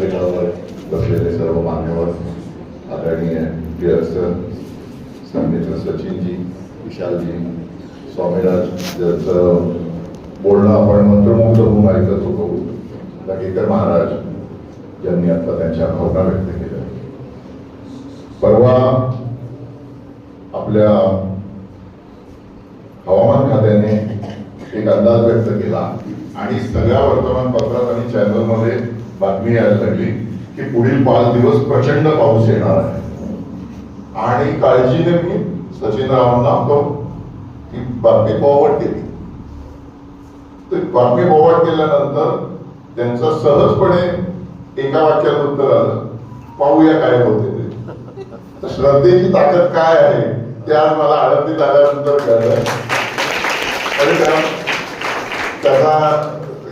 विषयावर बसलेले सर्व मान्यवर आदरणीय डिअर सर संमित्र सचिनजी विशालजी स्वामीराज ज्याचं बोलणं आपण मंत्रमुग्ध होऊन ऐकत होतो लगेकर महाराज यांनी आता त्यांच्या भावना व्यक्त केल्या. परवा आपल्या हवामान खात्याने एक अंदाज व्यक्त केला आणि सगळ्या वर्तमानपत्रात आणि चॅनलमध्ये बातमी यायला लागली की पुढील पाच दिवस प्रचंड पाऊस येणार आहे. आणि काळजीने मी सचिनरावांना तो ती बातमी फॉरवर्ड केली. तर बातमी फॉरवर्ड केल्यानंतर त्यांचं सहजपणे एका वाक्यात उत्तर आलं पाहूया काय होते ते. श्रद्धेची ताकद काय आहे ते आज मला आनंदीत झाल्यानंतर कळलं. आणि त्याचा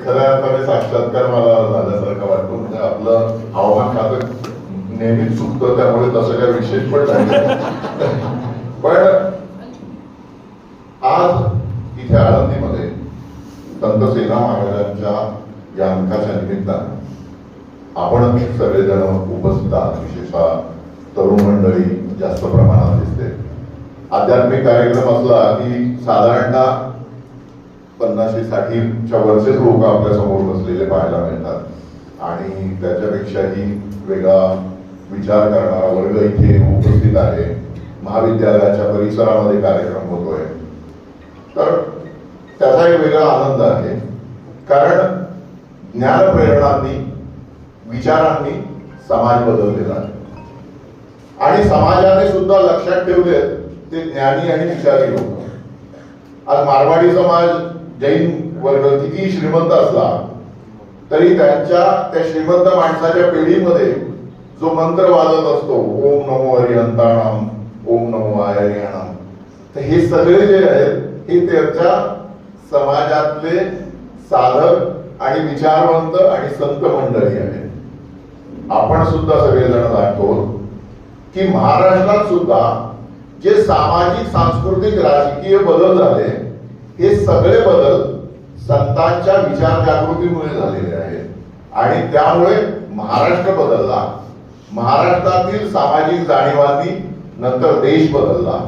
खऱ्या अर्थाने साक्षात्कार मला झाल्यासारखं वाटतो. म्हणजे आपलं हवामान खातं नेहमीच चुकतं त्यामुळे तसं काही विशेष पण नाही. पण आज इथे आळंदीमध्ये संत सेना महाराजांच्या या अंकाच्या निमित्तानं आपण सगळेजण उपस्थित आहात. विशेषतः तरुण मंडळी जास्त प्रमाणात दिसते. आध्यात्मिक कार्यक्रम असला की साधारणतः पन्नाशी साठीच्या वरचेच लोक आपल्यासमोर बसलेले पाहायला मिळतात. आणि त्याच्यापेक्षाही वेगळा विचार करणारा वर्ग इथे उपस्थित आहे. महाविद्यालयाच्या परिसरामध्ये कार्यक्रम होतोय. तर त्याचा एक वेगळा आनंद आहे. कारण ज्ञानप्रेरणांनी विचारांनी समाज बदललेला आहे. आणि समाजाने सुद्धा लक्षात ठेवले ते ज्ञानी आणि विचारी लोक. आज मारवाडी समाज जैन वर्ग किती श्रीमंत असला तरी त्यांच्या त्या श्रीमंत माणसाच्या पिढीमध्ये जो मंत्र वाजत असतो ओम नमो हरिहंताणाम ओम नमो हरियाणाम तर हे सगळे जे आहेत हे त्यांच्या समाजातले साधक आणि विचारवंत आणि संत मंडळी आहेत. आपण सुद्धा सगळेजण जाणतो की महाराष्ट्रात सुद्धा जे सामाजिक सांस्कृतिक राजकीय बदल झाले हे सगळे बदल संतांच्या विचार जागृतीमुळे झालेले आहेत. आणि त्यामुळे महाराष्ट्र बदलला. महाराष्ट्रातील सामाजिक जाणीवांनी नंतर देश बदलला.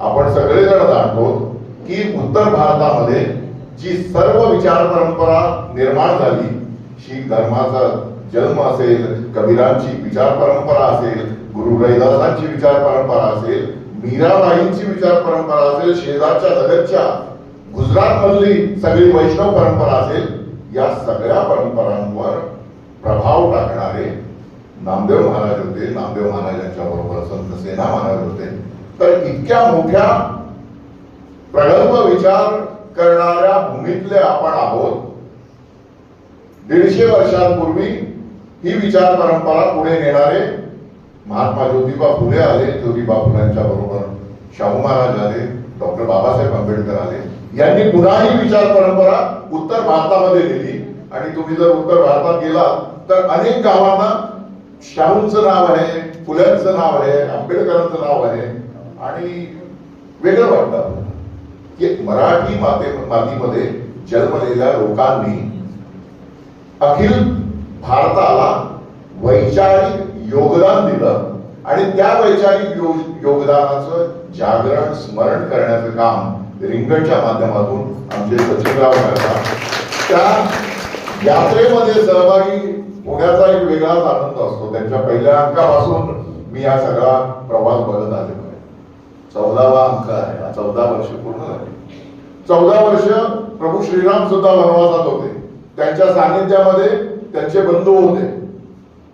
आपण सगळेजण जाणतो की उत्तर भारतामध्ये जी सर्व विचार परंपरा निर्माण झाली शीख धर्माचा जन्म असेल कबीरांची विचार परंपरा असेल गुरु रविदासांची विचार परंपरा असेल मीराबाईंची विचार परंपरा असेल शेजारच्या लगतच्या गुजरात मधली सगळी वैष्णव परंपरा असेल या सगळ्या परंपरांवर प्रभाव टाकणारे नामदेव महाराज होते नामदेव महाराजांच्या बरोबर संत सेना महाराज होते. तर इतक्या मोठ्या प्रगल्भ विचार करणाऱ्या भूमीतले आपण आहोत. दीडशे वर्षांपूर्वी ही विचार परंपरा पुढे नेणारे महात्मा ज्योतिबा फुले आले ज्योतिबा फुलांच्या बरोबर शाहू महाराज आले डॉक्टर बाबासाहेब आंबेडकर आले. यांनी पुन्हा ही विचार परंपरा उत्तर भारतामध्ये दिली. आणि तुम्ही जर उत्तर भारतात गेला तर अनेक गावांना शाहूंचं नाव आहे फुल्यांचं नाव आहे आंबेडकरांचं नाव आहे. आणि वेगळं वाटतं की मराठी माते मातीमध्ये जन्मलेल्या लोकांनी अखिल भारताला वैचारिक योगदान दिलं. आणि त्या वैचारिक योगदानाचं जागरण स्मरण करण्याचं काम रिंगणच्या माध्यमातून आमचे सचिनराव करतात. त्या यात्रेमध्ये सहभागी होण्याचा एक वेगळाच आनंद असतो. त्यांच्या पहिल्या अंकापासून मी हा सगळा प्रवास बघत आलेलो आहे. चौदावा अंक आहे. हा चौदा वर्ष पूर्ण झाले. चौदा वर्ष प्रभू श्रीराम सुद्धा वनवासात होते. त्यांच्या सानिध्यामध्ये त्यांचे बंधू होते.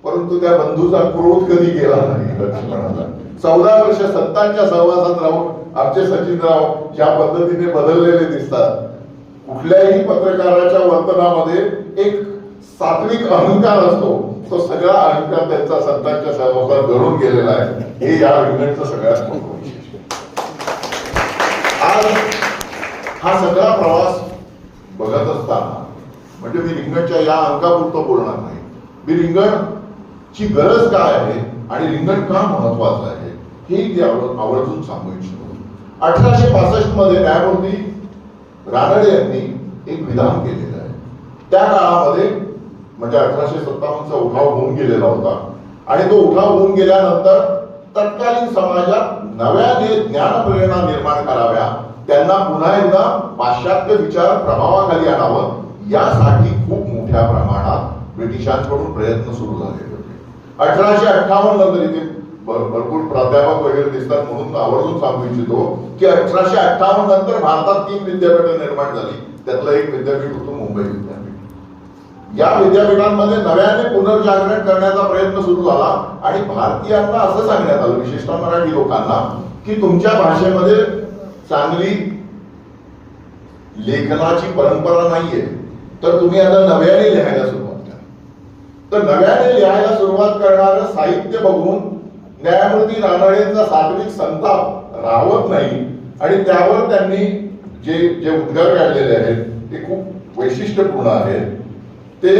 परंतु त्या बंधूचा क्रोध कधी गेला नाही. लक्ष्मणाला चौदा वर्ष सत्तांच्या सहवासात राहून आमचे सचिनराव ज्या पद्धतीने बदललेले दिसतात. कुठल्याही पत्रकाराच्या वर्तनामध्ये एक सात्विक अहंकार असतो. तो सगळा अहंकार त्यांचा सत्तांच्या सहवासात घडून गेलेला आहे. हे या रिंगणचं सगळ्यात मोठं आज हा सगळा प्रवास बघत असताना म्हणजे मी रिंगणच्या या अंकापुरतं बोलणार नाही. मी रिंगणची गरज काय आहे आणि रिंगण का महत्वाचं आहे? हे इथे आवड आवर्जून सांगू इच्छितो. अठराशे पासष्टमध्ये न्यायमूर्ती रानडे यांनी एक विधान केलेलं आहे. त्या काळामध्ये म्हणजे अठराशे सत्तावन्नचा उठाव होऊन गेलेला होता. आणि तो उठाव होऊन गेल्यानंतर तत्कालीन समाजात नव्याने ज्ञान प्रेरणा निर्माण कराव्या त्यांना पुन्हा एकदा पाश्चात्य विचार प्रभावाखाली आणावं यासाठी खूप मोठ्या प्रमाणात ब्रिटिशांकडून प्रयत्न सुरू झाले होते. अठराशे अठ्ठावन्न नंतर इथे भरपूर प्राध्यापक वगैरे दिसतात म्हणून आवर्जून सांगू इच्छितो की अठराशे अठ्ठावन्न नंतर भारतात तीन विद्यापीठं निर्माण झाली. त्यातलं एक विद्यापीठ होतं मुंबई विद्यापीठ. या विद्यापीठांमध्ये नव्याने पुनर्जागरण करण्याचा प्रयत्न सुरू झाला आणि भारतीयांना असं सांगण्यात आलं विशेषतः मराठी लोकांना की तुमच्या भाषेमध्ये चांगली लेखनाची परंपरा नाहीये तर तुम्ही आता नव्याने लिहायला सुरुवात करा. तर नव्याने लिहायला सुरुवात करणारं साहित्य बघून न्यायमूर्ती रानडेंचा सात्विक संताप राहत नाही आणि त्यावर त्यांनी जे जे उद्गार काढलेले आहेत ते खूप वैशिष्ट्यपूर्ण आहेत. ते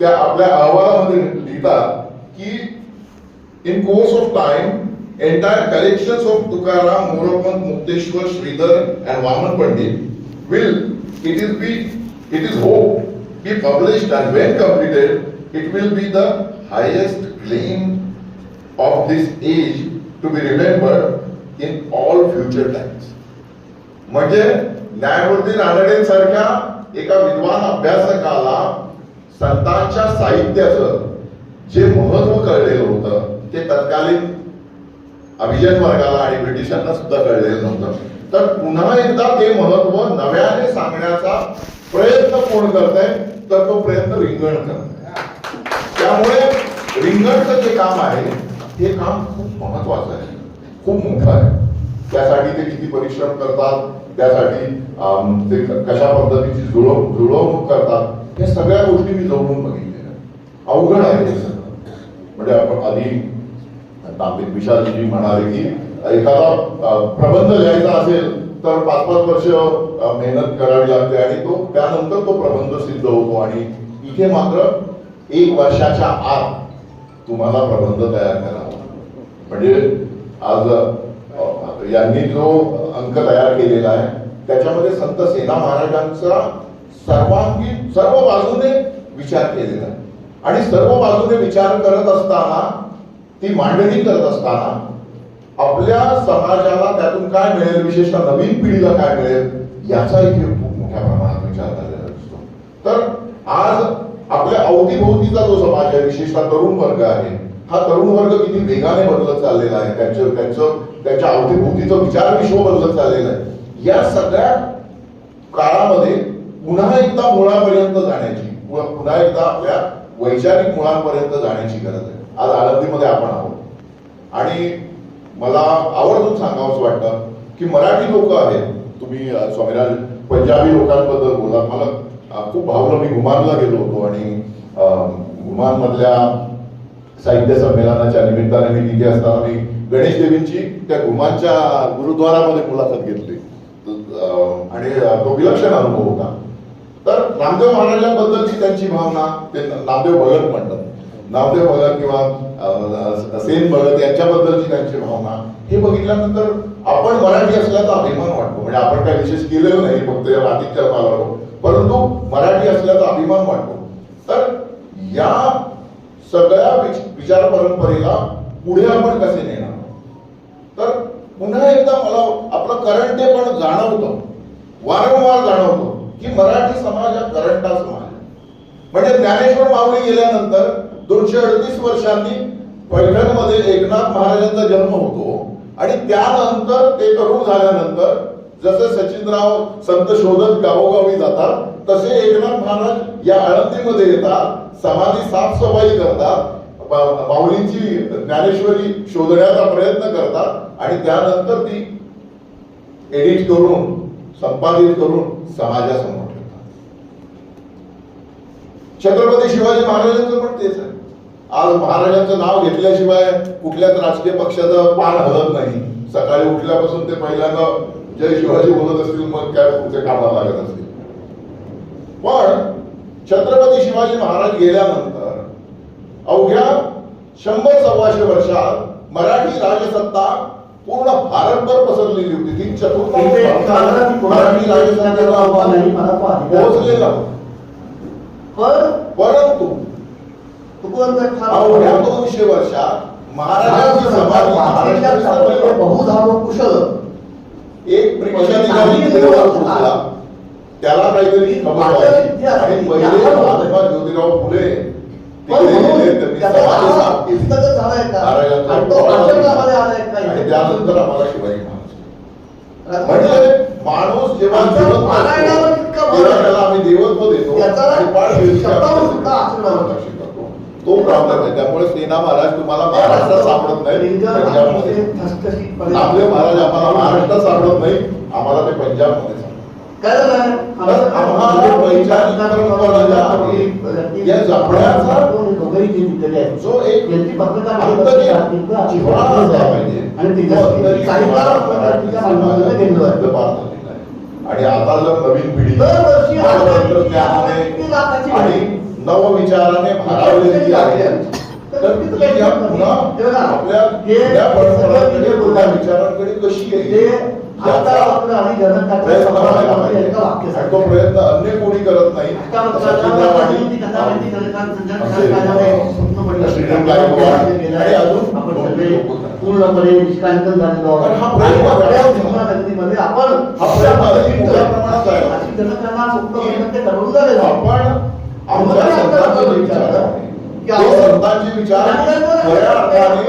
त्या आपल्या अहवालामध्ये लिहितात की in course of time entire collection of Tukaram Moropant Mukteshwar Shridhar and Waman Pandit will it is be it is hope be publish and when completed it will be the highest claim this age to be remembered in all future times. म्हणजे न्यायमूर्ती रानडेंसारख्या एका विद्वान अभ्यासकाला संतांच्या साहित्याचं जे महत्त्व कळलेलं होतं ते तत्कालीन अभिजन वर्गाला आणि ब्रिटिशांना सुद्धा कळलेलं नव्हतं तर पुन्हा एकदा ते महत्त्व नव्याने सांगण्याचा प्रयत्न कोण करत आहे तर तो प्रयत्न रिंगण करत त्यामुळे रिंगणचं जे काम आहे हे काम खूप महत्वाचं आहे. खूप मोठं आहे. त्यासाठी ते किती परिश्रम करतात त्यासाठी ते कशा पद्धतीची जुळव जुळवणूक करतात या सगळ्या गोष्टी मी जवळून बघितलेल्या अवघड आहे ते सगळं. म्हणजे आपण आधी तांबे विशालजी म्हणाले की एखादा प्रबंध लिहायचा असेल तर पाच पाच वर्ष मेहनत करावी लागते आणि तो त्यानंतर तो प्रबंध सिद्ध होतो. आणि इथे मात्र एक वर्षाच्या आत तुम्हाला प्रबंध तयार करावा. म्हणजे आज यांनी जो अंक तयार केलेला आहे त्याच्यामध्ये संत सेना महाराजांचा सर्वांगीण सर्व बाजूने विचार केलेला आहे. आणि सर्व बाजूने विचार करत असताना ती मांडणी करत असताना आपल्या समाजाला त्यातून काय मिळेल विशेषतः नवीन पिढीला काय मिळेल याचा इथे खूप मोठ्या प्रमाणात विचार झालेला दिसतो. तर आज आपल्या अवतीभोवतीचा जो समाज आहे विशेषतः तरुण वर्ग आहे हा तरुण वर्ग किती वेगाने बदलत चाललेला आहे. त्यांचं त्यांचं त्यांच्या अवतीभोवतीचा विचार विश्व बदलत चाललेला आहे. या सगळ्या काळामध्ये पुन्हा एकदा मुळापर्यंत जाण्याची पुन्हा एकदा आपल्या वैचारिक मुळांपर्यंत जाण्याची गरज आहे. आज आळंदीमध्ये आपण आहोत. आणि मला आवर्जून सांगावंच वाटतं की मराठी लोक आहेत तुम्ही स्वामीराज पंजाबी लोकांबद्दल बोला मला खूप भावलं मी घुमानला गेलो होतो आणि घुमान घुमानमधल्या साहित्य संमेलनाच्या निमित्ताने मी तिथे असताना मी गणेश देवींची त्या घुमानच्या गुरुद्वारामध्ये मुलाखत घेतली. आणि तो विलक्षण अनुभव होता. तर नामदेव महाराजांबद्दलची त्यांची भावना ते नामदेव भगत म्हणतात. नामदेव भगत किंवा सेन भगत यांच्याबद्दलची त्यांची भावना. हे बघितल्यानंतर आपण मराठी असल्याचा अभिमान वाटतो. म्हणजे आपण काही विशेष केलेलं नाही फक्त या मातीच्या मालावर परंतु मराठी असल्याचा अभिमान वाटतो. तर या सगळ्या विचार परंपरेला पुढे आपण कसे नेणार? तर पुन्हा एकदा मला आपलं करंट पण जाणवतं. वारंवार जाणवतो की मराठी समाज हा करंटा समाज म्हणजे ज्ञानेश्वर माऊली गेल्यानंतर दोनशे अडतीस वर्षांनी पैठणमध्ये एकनाथ महाराजांचा जन्म होतो आणि त्यानंतर ते तरुण झाल्यानंतर जसं सचिनराव संत शोधत गावोगावी जातात तसे एकनाथ महाराज या आळंदीमध्ये येतात समाधी साफसफाई करतात माऊलींची ज्ञानेश्वरी शोधण्याचा प्रयत्न करतात आणि त्यानंतर ती एडिट करून संपादित करून समाजासमोर ठेवतात. छत्रपती शिवाजी महाराजांचं पण तेच आहे. आज महाराजांचं नाव घेतल्याशिवाय कुठल्याच राजकीय पक्षाचं पान हलत नाही. सकाळी उठल्यापासून ते पहिल्यांदा जय शिवाजी बोलत असतील मग काय पुढचे कामाला लागत असतील. पण छत्रपती शिवाजी महाराज गेल्यानंतर अवघ्या शंभर सव्वाशे वर्षात मराठी राजसत्ता पूर्ण भारतभर पसरलेली होती. तीन चतुर्थ मराठी परंतु अवघ्या दोनशे वर्षात महाराजांची समाधी महाराष्ट्राची समाधी बहुधारो कुशल एक पोहोचला त्याला काहीतरी आणि पहिले महात्मा ज्योतिराव फुले त्यानंतर आम्हाला शिवाजी महाराज. म्हणजे म्हणजे माणूस जेव्हा आम्ही देवत्व देतो. आणि पाठ तो प्रॉब्लेम आहे त्यामुळे सेना महाराज तुम्हाला महाराष्ट्रात सापडत नाही. नामदेव महाराज आम्हाला महाराष्ट्रात सापडत नाही. आम्हाला ते पंजाबमध्ये सापडतात. काय झालं? तर आम्हाला वैचारिक परंपरा ज्या आहेत, या जपण्याचा दोघंही जे दिलेले आहेत. जो एक यांची पत्रकार आंतरिक जिव्हाळा असला पाहिजे. आणि आता जर नवीन पिढी आणि नवविचाराने भारावलेली आहे. तर या पुन्हा आपल्या परंपरांकडे विचारांकडे कशी येईल प्रयत्न तो अन्य कोणी करत नाही. आणि अजून. पूर्णपणे निष्कांतन झालेलो. आपण आमच्या संतांचे जे विचार. आहे, की ते आपण- संतांचे विचार खऱ्या अर्थाने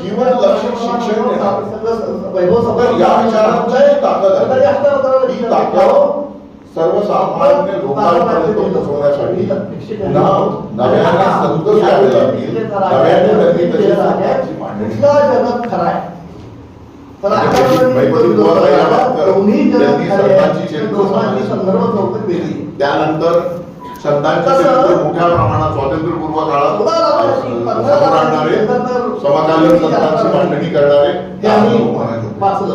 जीवन लक्षित शिक्षण देणार. तर या विचारांची ताकद आहे. ही ताकद सर्वसामान्य लोकांपर्यंत पोहोचवण्यासाठी पुन्हा नव्याने संतोष यावे लागतील नव्याने त्यांनी तशी स्वतःची मांडणी कुठला जगत खरा आहे. तर आणि आता त्याची आपण वैभवी बुवा या बाबतीत दोन्ही जगत त्यांनी खरे संतांची आहेत. चरित्र दोघांची समाज- संदर्भ चौकट वेगळी आहे. त्यानंतर संतांच्या मोठ्या प्रमाणात स्वातंत्र्यपूर्व काळात समोर आणणारे समकालीन संतांची मांडणी करणारे हे आम्ही. वाचलं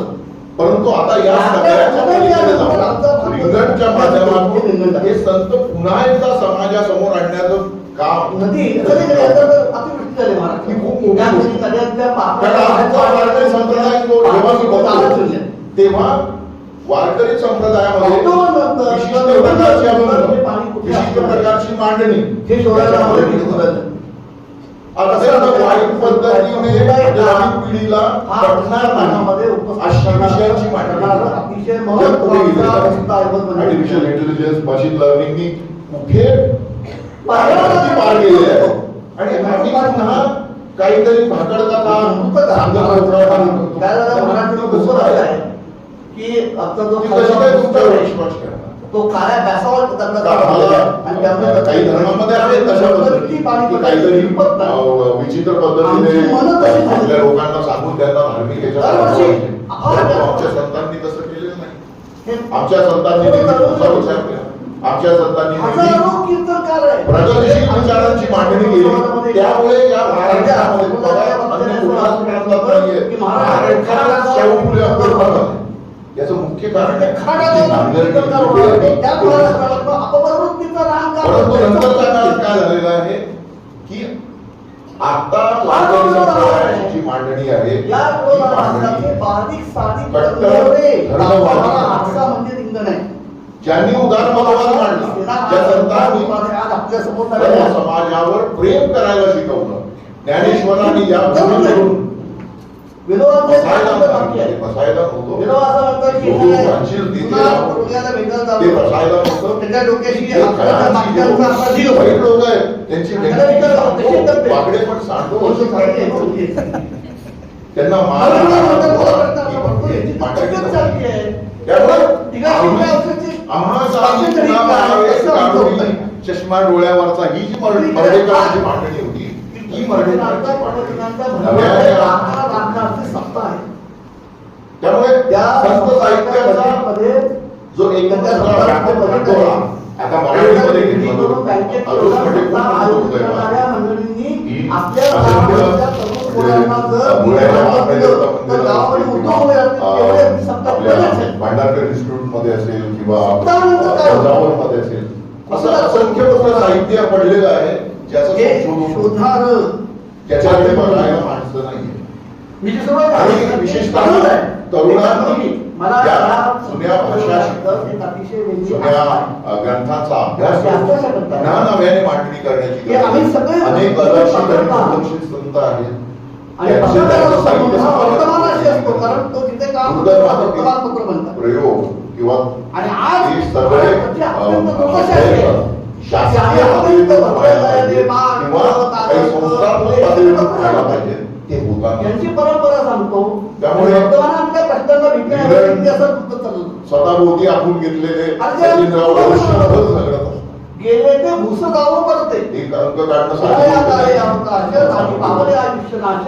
परंतु आता या सगळ्याच्या रिंगणच्या माध्यमातून हे संत पुन्हा एकदा समाजासमोर आणण्याचं काम खूप मोठी संप्रदाय तेव्हा वारकरी संप्रदायामध्ये प्रकारची मांडणी हे शोधायला वाईट पद्धतीने नवीन पिढीला आर्टिफिशियल इंटेलिजन्स मशीन कुठे आणि आम्ही पुन्हा काहीतरी की आमचा जो ती काळ्या बांधलेला आहे. आणि त्यामुळे काही धर्मामध्ये आहेत तशा पद्धती काहीतरी विचित्र पद्धतीने. आपल्या लोकांना सांगून त्यांना धार्मिक. हा, आमच्या संतांनी तसं केलेलं नाही. हे आमच्या संतांनी हो, विचार केला. आमच्या संतांनी आहे. प्रगतीशील विचारांची मांडणी केली. त्यामुळे या महाराष्ट्रामध्ये याचं मुख्य कारण परंतु नंतरच्या काळात काय झालेलं आहे? की आता जी मांडणी आहे. म्हणजे ज्यांनी उदारमतवाद मांडला ज्या संतांनी समाजावर प्रेम करायला शिकवलं. ज्ञानेश्वरांनी या त्याच्या डोक्याशी ते लोक- आहेत. त्यांची पण? त्यांना. चष्मा डोळ्यावरचा ही जी मर- मर्डेकरांची मांडणी होती. ही मर्डेकरांची नव्याने सत्ता आहे. त्यामुळे त्या संत साहित्याचा मध्ये जो आता मराठीमध्ये आहे. आपल्या आहे? भांडारकर इन्स्टिट्यूटमध्ये असेल किंवा मध्ये असेल. असं असंख्य साहित्य पडलेलं आहे ज्याचं. शोधार. त्याच्याकडे माणसं नाहीये मी जे आणि विशेषतः. तरुणांनी या जुन्या भाषा जुन्या ग्रंथांचा अभ्यास नव्याने मांडणी करण्याची अनेक अदर्शित संत आहेत प्रयोग किंवा आहे. शासकीय पातळीवर किंवा काही बाळ, पातळीवर बाळ, पाहिजे ते होताना यांची परंपरा सांगतो. त्यामुळे- त्या प्रश्नांना चाललं. स्वतःभोवती आपण घेतलेले गेले ते भूस गावं एक अंक काढणं पावले आयुष्य नाश,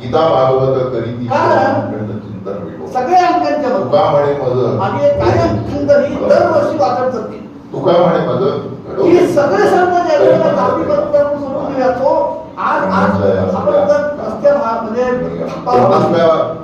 गीता भागवत करी चिंतन सगळ्या अंकांच्या तुका म्हणे मज आणि एक कायम खंड ही दरवर्षी वाटत जाते तुका म्हणे मज ही सगळे संत सोडून आज आज आपण रस्त्या म्हणजे